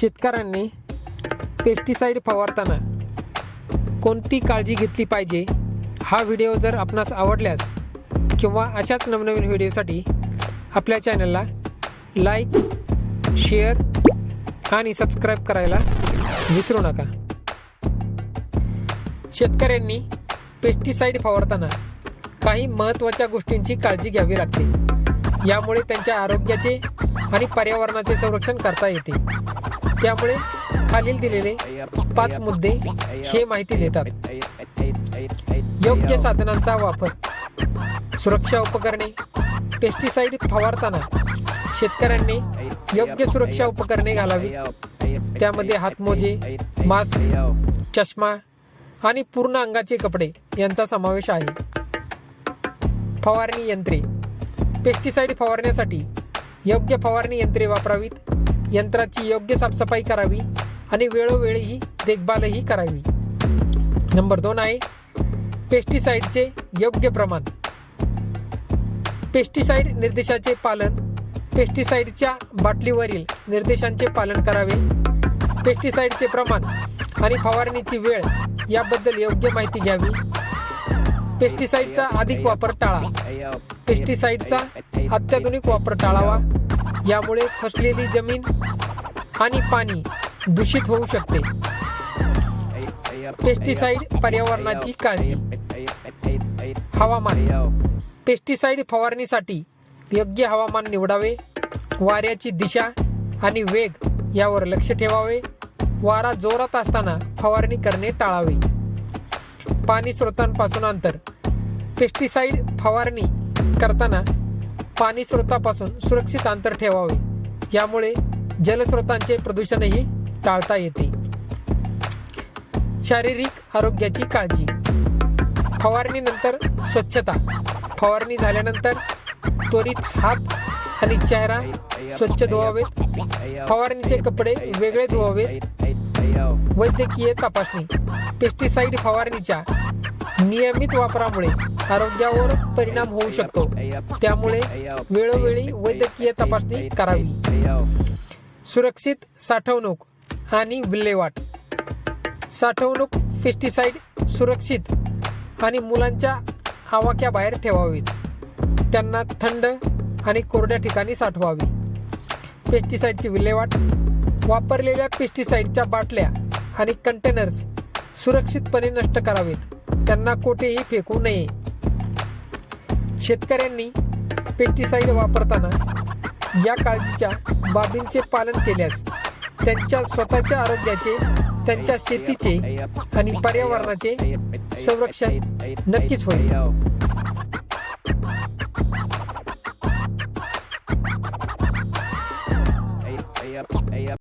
शेतकऱ्यांनी पेस्टिसाईड फवारताना कोणती काळजी घेतली पाहिजे? हा व्हिडिओ जर आपणास आवडल्यास किंवा अशाच नवनवीन व्हिडिओसाठी आपल्या चॅनलला लाईक शेअर आणि सबस्क्राईब करायला विसरू नका. शेतकऱ्यांनी पेस्टिसाईड फवारताना काही महत्त्वाच्या गोष्टींची काळजी घ्यावी लागते. यामुळे त्यांच्या आरोग्याचे आणि पर्यावरणाचे संरक्षण करता येते. त्यामुळे खालील दिलेले पाच मुद्दे हे माहिती देतात. योग्य साधनांचा वापर सुरक्षा उपकरणे पेस्टिसाइड फवारताना शेतकऱ्यांनी योग्य सुरक्षा उपकरणे घालावी त्यामध्ये हातमोजे मास्क चष्मा आणि पूर्ण अंगाचे कपडे यांचा समावेश आहे. फवारणी यंत्रे पेस्टिसाइड फवारण्यासाठी योग्य फवारणी यंत्रे वापरावीत. यंत्राची योग्य साफसफाई करावी आणि वेळोवेळी देखभालही करावी. नंबर दोन आहे पेस्टिसाईडचे योग्य प्रमाण. पेस्टिसाईड निर्देशाचे पालन पेस्टिसाईडच्या बाटलीवरील निर्देशांचे पालन करावे. पेस्टिसाईडचे प्रमाण आणि फवारणीची वेळ याबद्दल योग्य माहिती घ्यावी. पेस्टिसाईडचा अधिक वापर टाळा. पेस्टिसाईडचा अत्याधुनिक वापर टाळावा. यामुळे फसलेली जमीन आणि पाणी दूषित होऊ शकते. पेस्टिसाइड पर्यावरणाची काळजी. हवामान. पेस्टिसाइड फवारणीसाठी योग्य हवामान निवडावे वाऱ्याची दिशा आणि वेग यावर लक्ष ठेवावे वारा जोरात असताना फवारणी करणे टाळावे. पाणी स्रोतांपासून अंतर. पेस्टिसाइड फवारणी करताना पाणी स्रोतापासून सुरक्षित अंतर ठेवावे. यामुळे जलस्रोतांचे प्रदूषणही टाळता येते. शारीरिक आरोग्याची काळजी. फवारणीनंतर स्वच्छता. फवारणी झाल्यानंतर त्वरित हात आणि चेहरा स्वच्छ धुवावेत. फवारणीचे कपडे वेगळे धुवावेत. वैद्यकीय तपासणी. पेस्टिसाइड फवारणीच्या नियमित वापरामुळे आरोग्यावर परिणाम होऊ शकतो. त्यामुळे वेळोवेळी वैद्यकीय तपासणी करावी. सुरक्षित साठवणूक आणि विल्हेवाट. साठवणूक पेस्टिसाईड सुरक्षित आणि मुलांच्या आवाक्याबाहेर ठेवावीत. त्यांना थंड आणि कोरड्या ठिकाणी साठवावी. पेस्टिसाईडची विल्हेवाट वापरलेल्या पेस्टिसाईडच्या बाटल्या आणि कंटेनर्स सुरक्षितपणे नष्ट करावेत. त्यांना कोठेही फेकू नये. शेतकऱ्यांनी पेस्टिसाईड वापरताना या काळजीच्या बाबींचे पालन केल्यास त्यांच्या स्वतःच्या आरोग्याचे त्यांच्या शेतीचे आणि पर्यावरणाचे संरक्षण नक्कीच होईल.